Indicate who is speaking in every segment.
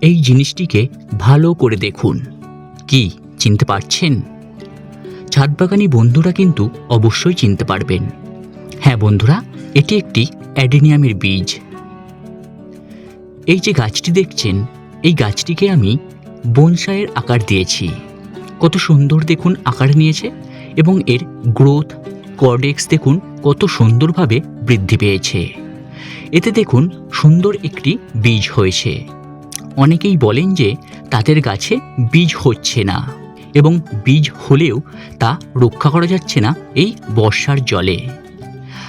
Speaker 1: এই জিনিসটিকে ভালো করে দেখুন। কি, চিনতে পারছেন? ছাদবাগানি বন্ধুরা কিন্তু অবশ্যই চিনতে পারবেন। হ্যাঁ বন্ধুরা, এটি একটি অ্যাডেনিয়ামের বীজ। এই যে গাছটি দেখছেন, এই গাছটিকে আমি বনসাইয়ের আকার দিয়েছি। কত সুন্দর দেখুন আকার নিয়েছে এবং এর গ্রোথ, কর্ডেক্স দেখুন কত সুন্দরভাবে বৃদ্ধি পেয়েছে। এতে দেখুন সুন্দর একটি বীজ হয়েছে। অনেকেই বলেন যে তাদের গাছে বীজ হচ্ছে না এবং বীজ হলেও তা রক্ষা করা যাচ্ছে না এই বর্ষার জলে।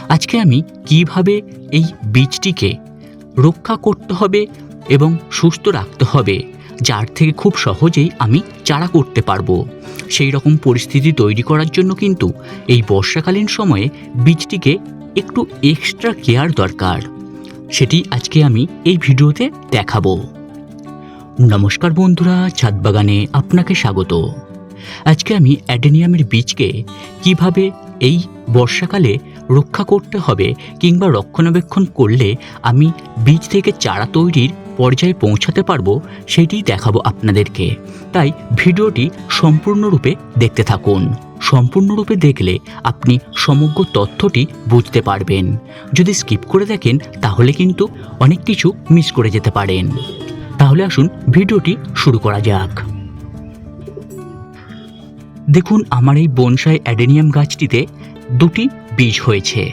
Speaker 1: আজকে আমি কীভাবে এই বীজটিকে রক্ষা করতে হবে এবং সুস্থ রাখতে হবে, যার থেকে খুব সহজেই আমি চারা করতে পারব, সেই রকম পরিস্থিতি তৈরি করার জন্য কিন্তু এই বর্ষাকালীন সময়ে বীজটিকে একটু এক্সট্রা কেয়ার দরকার। সেটি আজকে আমি এই ভিডিওতে দেখাবো। নমস্কার বন্ধুরা ছাদ বাগানে আপনাকে স্বাগত। আজকে আমি অ্যাডেনিয়ামের বীজকে কীভাবে এই বর্ষাকালে রক্ষা করতে হবে কিংবা রক্ষণাবেক্ষণ করলে আমি বীজ থেকে চারা তৈরির পর্যায়ে পৌঁছাতে পারব সেটি দেখাবো আপনাদেরকে। তাই ভিডিওটি সম্পূর্ণরূপে দেখতে থাকুন। সম্পূর্ণরূপে দেখলে আপনি সমগ্র তথ্যটি বুঝতে পারবেন। যদি স্কিপ করে দেখেন, তাহলে কিন্তু অনেক কিছু মিস করে যেতে পারেন। তাহলে আসুন ভিডিওটি শুরু করা যাক। দেখুন, আমার এই বনসাই অ্যাডেনিয়াম গাছটিতে দুটি বীজ হয়েছে।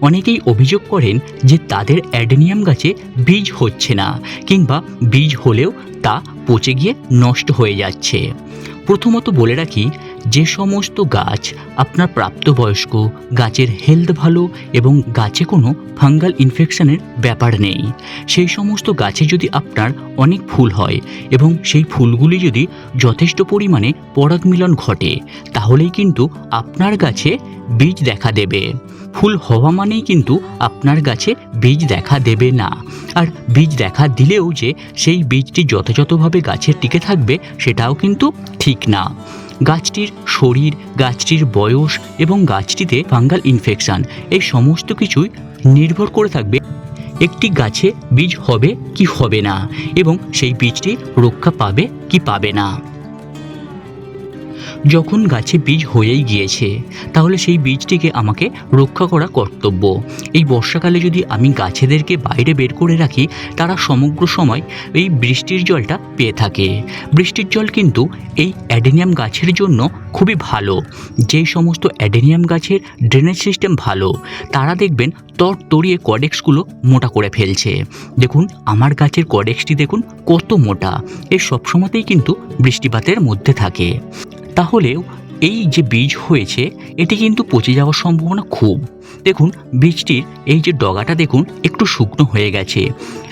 Speaker 1: অনেকেই অভিযোগ করেন যে তাদের অ্যাডেনিয়াম গাছে বীজ হচ্ছে না, কিংবা বীজ হলেও তা পচে গিয়ে নষ্ট হয়ে যাচ্ছে। প্রথমত বলে রাখি যে সমস্ত গাছ আপনার প্রাপ্তবয়স্ক, গাছের হেলথ ভালো এবং গাছে কোনো ফাঙ্গাল ইনফেকশনের ব্যাপার নেই। সেই সমস্ত গাছে যদি আপনার অনেক ফুল হয় এবং সেই ফুলগুলি যদি যথেষ্ট পরিমাণে পরাগ মিলন ঘটে, তাহলেই কিন্তু আপনার গাছে বীজ দেখা দেবে। ফুল হওয়া মানেই কিন্তু আপনার গাছে বীজ দেখা দেবে না। আর বীজ দেখা দিলেও যে সেই বীজটি যথাযথভাবে গাছে টিকে থাকবে, সেটাও কিন্তু ঠিক না। গাছটির শরীর, গাছটির বয়স এবং গাছটিতে ফাঙ্গাল ইনফেকশান, এই সমস্ত কিছুই নির্ভর করে থাকবে একটি গাছে বীজ হবে কি হবে না এবং সেই বীজটি রক্ষা পাবে কি পাবে না। যখন গাছে বীজ হয়েই গিয়েছে, তাহলে সেই বীজটিকে আমাকে রক্ষা করা কর্তব্য। এই বর্ষাকালে যদি আমি গাছেদেরকে বাইরে বের করে রাখি, তারা সমগ্র সময় এই বৃষ্টির জলটা পেয়ে থাকে। বৃষ্টির জল কিন্তু এই অ্যাডেনিয়াম গাছের জন্য খুবই ভালো। যেই সমস্ত অ্যাডেনিয়াম গাছের ড্রেনেজ সিস্টেম ভালো, তারা দেখবেন তর তরিয়ে কডেক্সগুলো মোটা করে ফেলছে। দেখুন, আমার গাছের কডেক্সটি দেখুন কত মোটা। এ সবসময়তেই কিন্তু বৃষ্টিপাতের মধ্যে থাকে। তাহলেও এই যে বীজ হয়েছে, এটি কিন্তু পচে যাওয়ার সম্ভাবনা খুব। দেখুন, বীজটির এই যে ডগাটা দেখুন, একটু শুকনো হয়ে গেছে।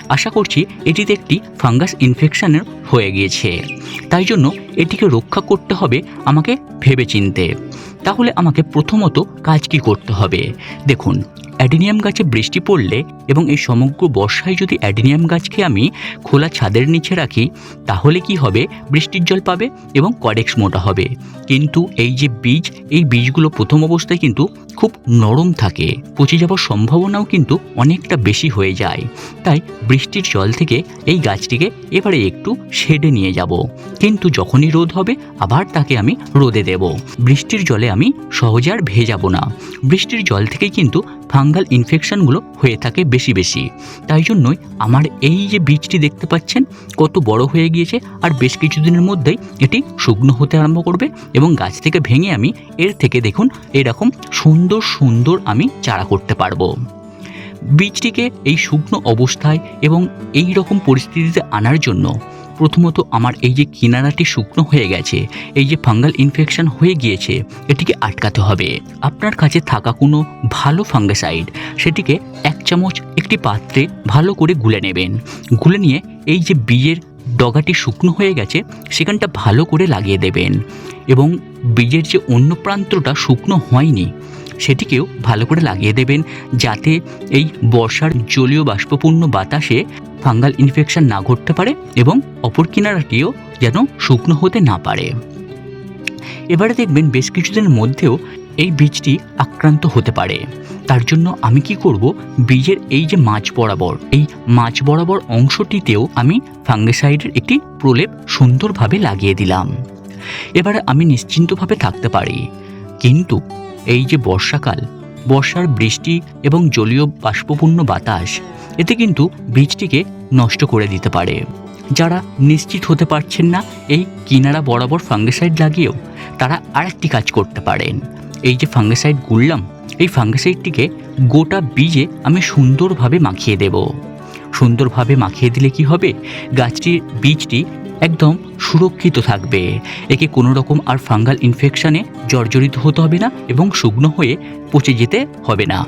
Speaker 1: আশা করছি এটিতে একটি ফাঙ্গাস ইনফেকশনের হয়ে গিয়েছে। তাই জন্য এটিকে রক্ষা করতে হবে আমাকে ভেবে চিনতে তাহলে আমাকে প্রথমত কাজ কি করতে হবে? দেখুন অ্যাডিনিয়াম গাছে বৃষ্টি পড়লে এবং এই সমগ্র বর্ষায় যদি অ্যাডিনিয়াম গাছকে আমি খোলা ছাদের নিচে রাখি, তাহলে কি হবে? বৃষ্টির জল পাবে এবং কডেক্স মোটা হবে। কিন্তু এই যে বীজ, এই বীজগুলো প্রথম অবস্থায় কিন্তু খুব নরম থাকে। পচে যাওয়ার সম্ভাবনাও কিন্তু অনেকটা বেশি হয়ে যায়। তাই বৃষ্টির জল থেকে এই গাছটিকে এবারে একটু শেডে নিয়ে যাব। কিন্তু যখনই রোদ হবে, আবার তাকে আমি রোদে দেব। বৃষ্টির জলে আমি সহজে আর ভেজাবো না। বৃষ্টির জল থেকেই কিন্তু ফাঙ্গাল ইনফেকশনগুলো হয়ে থাকে বেশি বেশি। তাই জন্যই আমার এই যে বীজটি দেখতে পাচ্ছেন, কত বড় হয়ে গিয়েছে আর বেশ কিছুদিনের মধ্যেই এটি শুকনো হতে আরম্ভ করবে এবং গাছ থেকে ভেঙে আমি এর থেকে দেখুন এরকম সুন্দর সুন্দর আমি চারা করতে পারব। বীজটিকে এই শুকনো অবস্থায় এবং এই রকম পরিস্থিতিতে আনার জন্য প্রথমত আমার এই যে কিনারাটি শুকনো হয়ে গেছে, এই যে ফাঙ্গাল ইনফেকশন হয়ে গিয়েছে, এটিকে আটকাতে হবে। আপনার কাছে থাকা কোনো ভালো ফাঙ্গাসাইড, সেটিকে এক চামচ একটি পাত্রে ভালো করে গুলে নেবেন। গুলে নিয়ে এই যে বীজের ডগাটি শুকনো হয়ে গেছে, সেখানটা ভালো করে লাগিয়ে দেবেন। এবং বীজের যে অন্য প্রান্তটা শুকনো হয়নি সেটিকেও ভালো করে লাগিয়ে দেবেন যাতে এই বর্ষার জলীয় বাষ্পপূর্ণ বাতাসে ফাঙ্গাল ইনফেকশন না ঘটতে পারে এবং অপর কিনারাটিও যেন শুকনো হতে না পারে। এবারে দেখবেন বেশ কিছুদিনের মধ্যেও এই বীজটি আক্রান্ত হতে পারে। তার জন্য আমি কি করব? বীজের এই যে মাছ বরাবর, এই মাছ বরাবর অংশটিতেও আমি ফাঙ্গিসাইডের একটি প্রলেপ সুন্দরভাবে লাগিয়ে দিলাম। এবারে আমি নিশ্চিন্তভাবে থাকতে পারি। কিন্তু এই যে বর্ষাকাল, বর্ষার বৃষ্টি এবং জলীয় বাষ্পপূর্ণ বাতাস, এতে কিন্তু বীজটিকে নষ্ট করে দিতে পারে। যারা নিশ্চিত হতে পারছেন না এই কিনারা বরাবর ফাঙ্গিসাইড লাগিয়েও, তারা আরেকটি কাজ করতে পারেন। এই যে ফাঙ্গিসাইড গুললাম, এই ফাঙ্গিসাইডটিকে গোটা বীজে আমি সুন্দরভাবে মাখিয়ে দেব। সুন্দরভাবে মাখিয়ে দিলে কি হবে? গাছটির বীজটি একদম সুরক্ষিত থাকবে। একে কোনো রকম আর ফাঙ্গাল ইনফেকশানে জর্জরিত হতে হবে না এবং শুকনো হয়ে পচে যেতে হবে না।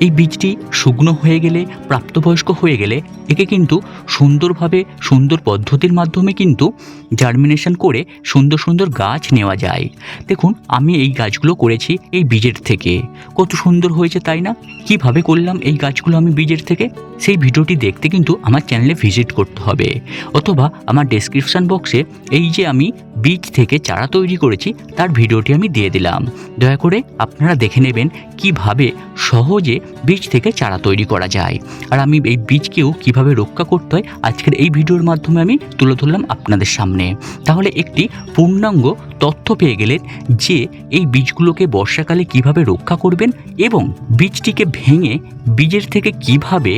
Speaker 1: এই বীজটি শুকনো হয়ে গেলে, প্রাপ্তবয়স্ক হয়ে গেলে, একে কিন্তু সুন্দরভাবে সুন্দর পদ্ধতির মাধ্যমে কিন্তু জার্মিনেশন করে সুন্দর সুন্দর গাছ নেওয়া যায়। দেখুন, আমি এই গাছগুলো করেছি এই বীজের থেকে। কত সুন্দর হয়েছে, তাই না? কীভাবে করলাম এই গাছগুলো আমি বীজের থেকে? সেই ভিডিওটি দেখতে কিন্তু আমার চ্যানেলে ভিজিট করতে হবে। অথবা আমার ডেসক্রিপশান বক্সে এই যে আমি বীজ থেকে চারা তৈরি করেছি, তার ভিডিওটি আমি দিয়ে দিলাম। দয়া করে আপনারা দেখে নেবেন কীভাবে সহজে বীজ থেকে চারা তৈরি করা যায়। আর আমি এই বীজকেও কীভাবে রক্ষা করতে হয়, আজকের এই ভিডিওর মাধ্যমে আমি তুলে ধরলাম আপনাদের সামনে। তাহলে একটি পূর্ণাঙ্গ তথ্য পেয়ে গেলেন যে, এই বীজগুলোকে বর্ষাকালে কীভাবে রক্ষা করবেন এবং বীজটিকে ভেঙে বীজের থেকে কীভাবে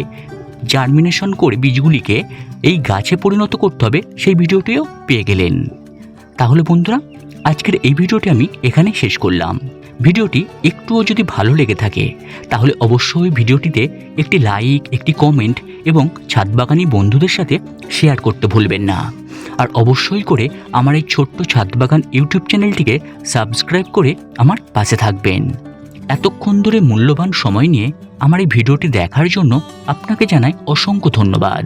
Speaker 1: জার্মিনেশন করে বীজগুলিকে এই গাছে পরিণত করতে হবে, সেই ভিডিওটিও পেয়ে গেলেন। তাহলে বন্ধুরা, আজকের এই ভিডিওটি আমি এখানে শেষ করলাম। ভিডিওটি একটুও যদি ভালো লেগে থাকে, তাহলে অবশ্যই ভিডিওটিতে একটি লাইক, একটি কমেন্ট এবং ছাদবাগানি বন্ধুদের সাথে শেয়ার করতে ভুলবেন না। আর অবশ্যই করে আমার এই ছোট্ট ছাদবাগান ইউটিউব চ্যানেলটিকে সাবস্ক্রাইব করে আমার পাশে থাকবেন। এতক্ষণ ধরে মূল্যবান সময় নিয়ে আমার এই ভিডিওটি দেখার জন্য আপনাকে জানাই অসংখ্য ধন্যবাদ।